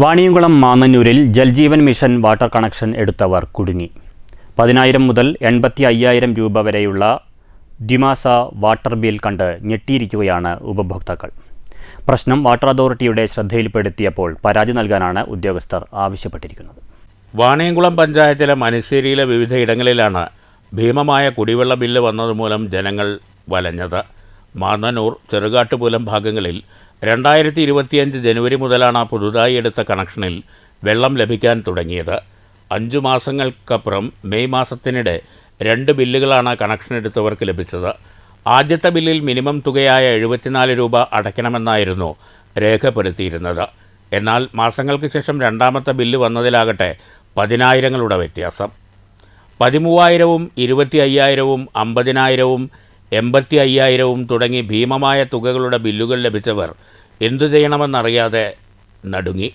വാണിയംകുളം മാന്നന്നൂരിൽ Jal Jeevan mission water connection എടുത്തവർ കുടുങ്ങി. പതിനായിരം മുതൽ എൺപത്തി അയ്യായിരം രൂപ വരെയുള്ള ദ്വിമാസ വാട്ടർ ബിൽ കണ്ട് ഞെട്ടിയിരിക്കുകയാണ് ഉപഭോക്താക്കൾ. പ്രശ്നം വാട്ടർ അതോറിറ്റിയുടെ ശ്രദ്ധയിൽപ്പെടുത്തിയപ്പോൾ പരാതി നൽകാനാണ് ഉദ്യോഗസ്ഥർ ആവശ്യപ്പെട്ടിരിക്കുന്നത്. വാണിയംകുളം പഞ്ചായത്തിലെ മനശ്ശേരിയിലെ വിവിധ ഇടങ്ങളിലാണ് ഭീമമായ കുടിവെള്ള ബില്ല് വന്നതുമൂലം ജനങ്ങൾ വലഞ്ഞത്. മാന്നന്നൂർ ചെറുകാട്ടുപൂലം ഭാഗങ്ങളിൽ രണ്ടായിരത്തി ഇരുപത്തിയഞ്ച് ജനുവരി മുതലാണ് പുതുതായി എടുത്ത കണക്ഷനിൽ വെള്ളം ലഭിക്കാൻ തുടങ്ങിയത്. അഞ്ചു മാസങ്ങൾക്കപ്പുറം മെയ് മാസത്തിനിടെ രണ്ട് ബില്ലുകളാണ് കണക്ഷൻ എടുത്തവർക്ക് ലഭിച്ചത്. ആദ്യത്തെ ബില്ലിൽ മിനിമം തുകയായ എഴുപത്തിനാല് രൂപ അടയ്ക്കണമെന്നായിരുന്നു രേഖപ്പെടുത്തിയിരുന്നത്. എന്നാൽ മാസങ്ങൾക്ക് ശേഷം രണ്ടാമത്തെ ബില്ല് വന്നതിലാകട്ടെ പതിനായിരങ്ങളുടെ വ്യത്യാസം. പതിമൂവായിരവും ഇരുപത്തി അയ്യായിരവും അമ്പതിനായിരവും എൺപത്തി അയ്യായിരവും തുടങ്ങി ഭീമമായ തുകകളുടെ ബില്ലുകൾ ലഭിച്ചവർ എന്തു ചെയ്യണമെന്നറിയാതെ നടുങ്ങി.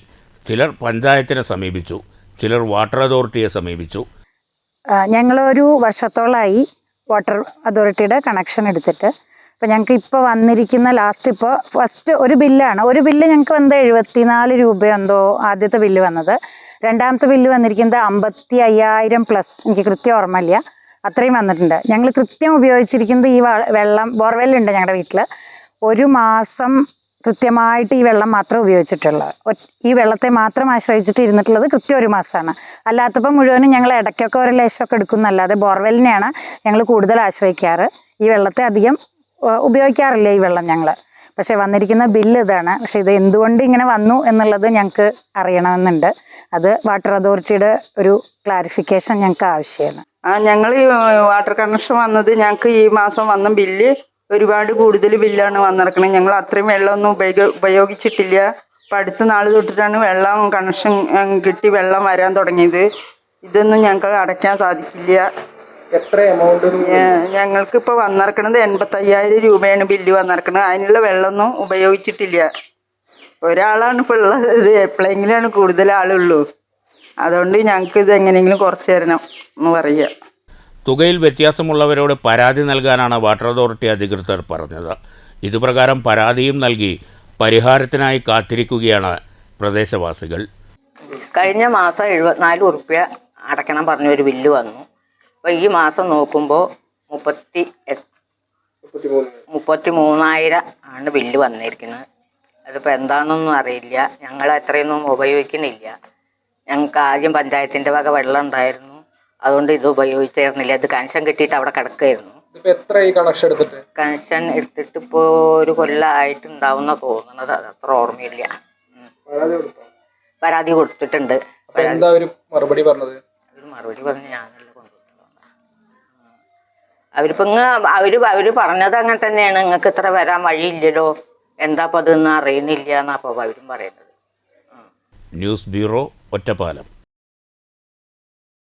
ചിലർ പഞ്ചായത്തിനെ സമീപിച്ചു ചിലർ വാട്ടർ അതോറിറ്റിയെ സമീപിച്ചു. ഞങ്ങളൊരു വർഷത്തോളമായി വാട്ടർ അതോറിറ്റിയുടെ കണക്ഷൻ എടുത്തിട്ട്. അപ്പോൾ ഞങ്ങൾക്ക് ഇപ്പോൾ വന്നിരിക്കുന്ന ലാസ്റ്റ് ഇപ്പോൾ ഫസ്റ്റ് ഒരു ബില്ലാണ്. ഒരു ബില്ല് ഞങ്ങൾക്ക് വന്നത് എഴുപത്തിനാല് രൂപ എന്തോ ആദ്യത്തെ ബില്ല് വന്നത്. രണ്ടാമത്തെ ബില്ല് വന്നിരിക്കുന്നത് അമ്പത്തി അയ്യായിരം പ്ലസ് എനിക്ക് കൃത്യം ഓർമ്മയില്ല. അത്രയും വന്നിട്ടുണ്ട്. ഞങ്ങൾ കൃത്യം ഉപയോഗിച്ചിരിക്കുന്നത് ഈ വെള്ളം ബോർവെല്ലുണ്ട് ഞങ്ങളുടെ വീട്ടിൽ ഒരു മാസം കൃത്യമായിട്ട് ഈ വെള്ളം മാത്രമേ ഉപയോഗിച്ചിട്ടുള്ളത് ഈ വെള്ളത്തെ മാത്രം ആശ്രയിച്ചിട്ട് ഇരുന്നിട്ടുള്ളത് കൃത്യം ഒരു മാസമാണ് അല്ലാത്തപ്പോൾ മുഴുവനും ഞങ്ങൾ ഇടയ്ക്കൊക്കെ ഒരു ലേശമൊക്കെ എടുക്കുന്നല്ലാതെ ബോർവെല്ലിനെയാണ് ഞങ്ങൾ കൂടുതൽ ആശ്രയിക്കാറ്. ഈ വെള്ളത്തെ അധികം ഉപയോഗിക്കാറില്ല ഈ വെള്ളം ഞങ്ങൾ പക്ഷേ വന്നിരിക്കുന്ന ബില്ല് ഇതാണ്. പക്ഷേ ഇത് എന്തുകൊണ്ട് ഇങ്ങനെ വന്നു എന്നുള്ളത് ഞങ്ങൾക്ക് അറിയണമെന്നുണ്ട്. അത് വാട്ടർ അതോറിറ്റിയുടെ ഒരു ക്ലാരിഫിക്കേഷൻ ഞങ്ങൾക്ക് ആവശ്യമാണ്. ആ ഞങ്ങൾ വാട്ടർ കണക്ഷൻ വന്നത് ഞങ്ങൾക്ക് ഈ മാസം വന്ന ബില്ല് ഒരുപാട് കൂടുതൽ ബില്ലാണ് വന്നിറക്കണത്. ഞങ്ങൾ അത്രയും വെള്ളമൊന്നും ഉപയോഗ ഉപയോഗിച്ചിട്ടില്ല. അപ്പം അടുത്ത നാൾ തൊട്ടിട്ടാണ് വെള്ളം കണക്ഷൻ കിട്ടി വെള്ളം വരാൻ തുടങ്ങിയത്. ഇതൊന്നും ഞങ്ങൾക്ക് അടയ്ക്കാൻ സാധിക്കില്ല. എത്ര എമൗണ്ട് ഞങ്ങൾക്ക് ഇപ്പോൾ വന്നിറക്കണത് എൺപത്തയ്യായിരം രൂപയാണ് ബില്ല് വന്നിറക്കണത്. അതിനുള്ള വെള്ളമൊന്നും ഉപയോഗിച്ചിട്ടില്ല. ഒരാളാണ് ഇപ്പോൾ ഉള്ളത്. എപ്പോഴെങ്കിലാണ് കൂടുതൽ ആളുള്ളൂ. അതുകൊണ്ട് ഞങ്ങൾക്ക് ഇത് എങ്ങനെയെങ്കിലും കുറച്ച് തരണം എന്ന് പറയുക. തുകയിൽ വ്യത്യാസമുള്ളവരോട് പരാതി നൽകാനാണ് വാട്ടർ അതോറിറ്റി അധികൃതർ പറഞ്ഞത്. ഇതുപ്രകാരം പരാതിയും നൽകി പരിഹാരത്തിനായി കാത്തിരിക്കുകയാണ് പ്രദേശവാസികൾ. കഴിഞ്ഞ മാസം എഴുപത്തിനാല് ഉറുപ്പ്യ അടയ്ക്കണം പറഞ്ഞൊരു ബില്ല് വന്നു. അപ്പോൾ ഈ മാസം നോക്കുമ്പോൾ മുപ്പത്തി മുപ്പത്തി മൂന്നായിരം ആണ് ബില്ല് വന്നിരിക്കുന്നത്. അതിപ്പോൾ എന്താണെന്നൊന്നും അറിയില്ല. ഞങ്ങൾ അത്രയൊന്നും ഉപയോഗിക്കുന്നില്ല. ഞങ്ങൾക്ക് ആദ്യം പഞ്ചായത്തിന്റെ വക വെള്ളം ഉണ്ടായിരുന്നു അതുകൊണ്ട് ഇത് ഉപയോഗിച്ചായിരുന്നില്ല ഇത് കണക്ഷൻ കിട്ടിയിട്ട് അവിടെ കിടക്കുകയായിരുന്നു. ഇതിപ്പോ എത്ര ഈ കണക്ഷൻ എടുത്തിട്ട്? കണക്ഷൻ എടുത്തിട്ട് ഇപ്പോൾ ഒരു കൊല്ലമായിട്ടുണ്ടാവുന്ന തോന്നുന്നത്. അത് അത്ര ഓർമ്മയില്ല. പരാതി കൊടുത്തോ? പരാതി കൊടുത്തിട്ടുണ്ട്. എന്താ ഒരു മറുപടി പറഞ്ഞത്? ഒരു മറുപടി പറഞ്ഞ് ഞാനല്ല അവരിപ്പോ ഇങ്ങ് അവർ അവർ പറഞ്ഞത് അങ്ങനെ തന്നെയാണ്. നിങ്ങൾക്ക് ഇത്ര വരാൻ വഴിയില്ലല്ലോ. എന്താ അപ്പൊ അതെന്ന് അറിയുന്നില്ല എന്നാ അപ്പൊ അവരും പറയുന്നത്. News bureau Ottapalam.